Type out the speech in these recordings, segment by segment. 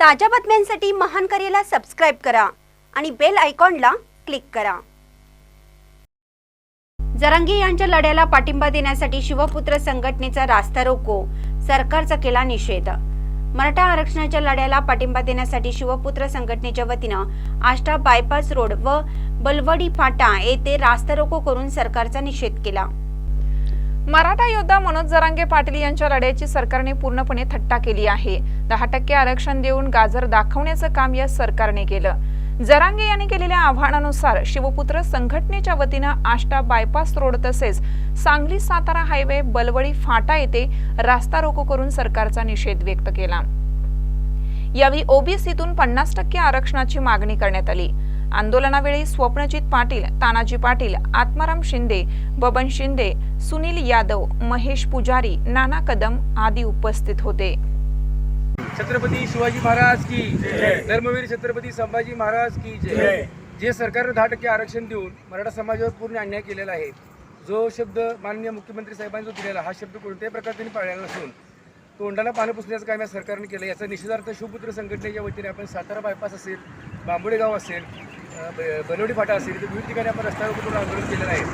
ताज्या बातम्यांसाठी महान करेला सबस्क्राईब करा आणि बेल आयकॉनला क्लिक करा. जरांगी यांच्या लढ्याला पाठिंबा देण्यासाठी शिवपुत्र संघटनेचा रास्ता रोको सरकारचा केला निषेध. मराठा आरक्षणाच्या लढ्याला पाठिंबा देण्यासाठी शिवपुत्र संघटनेच्या वतीनं आष्टा बायपास रोड व बलवडी फाटा येथे रास्ता रोको करून सरकारचा निषेध केला. मराठा योद्धा मनोज जरांगे पाटील यांच्या लढ्याची सरकारने पूर्णपणे थट्टा केली आहे. दहा टक्के आरक्षण देऊन गाजर दाखवण्याचं काम या सरकारने केलं. जरांगे यांनी केलेल्या आव्हानानुसार शिवपुत्र संघटनेच्या वतीनं आष्टा बायपास रोड तसेच सांगली सातारा हायवे बलवडी फाटा येथे रास्ता रोको करून सरकारचा निषेध व्यक्त केला. यावेळी ओबीसीतून पन्नास टक्के आरक्षणाची मागणी करण्यात आली. आंदोलनावेळी स्वप्नजित पाटील तानाजी पाटील आत्माराम शिंदे बबन शिंदे सुनील यादव महेश पुजारी नाना कदम आदी उपस्थित होते. छत्रपती शिवाजी महाराज की धर्मवीर छत्रपती संभाजी महाराज की जय. जे सरकारनं दहा टक्के आरक्षण देऊन मराठा समाजावर पूर्ण अन्याय केलेला आहे जो शब्द माननीय मुख्यमंत्री साहेबांनी जो दिलेला हा शब्द कोणत्याही प्रकारे त्यांनी पाळलेला नसून तोंडाला पानं पुसण्याचं काम या सरकारने केलं याचा निषेधार्थ शिवपुत्र संघटनेच्या वतीने आपण सातारा बायपास असेल बांबोडे गाव असेल बनवडी फाटा असेल तर विविध ठिकाणी आपण रस्त्यावर कुठून आंदोलन केलेलं आहे.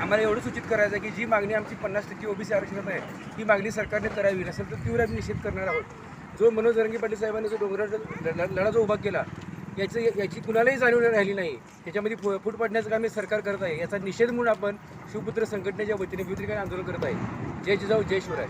आम्हाला एवढं सूचित करायचं आहे की जी मागणी आमची पन्नास टक्के ओबीसी आरक्षणात आहे ती मागणी सरकारने करावी नसेल तर तीव्र आम्ही निषेध करणार आहोत. जो मनोज रंगी पाटील साहेबांनी जो डोंगराचा लढा जो उभा केला याचं याची कुणालाही जाणीव राहिली नाही. त्याच्यामध्ये फु- फूट पडण्याचं काम हे सरकार करत आहे. याचा निषेध म्हणून आपण शिवपुत्र संघटनेच्या वतीने विविध ठिकाणी आंदोलन करत आहे. जय जिजाऊ जय शिवराय.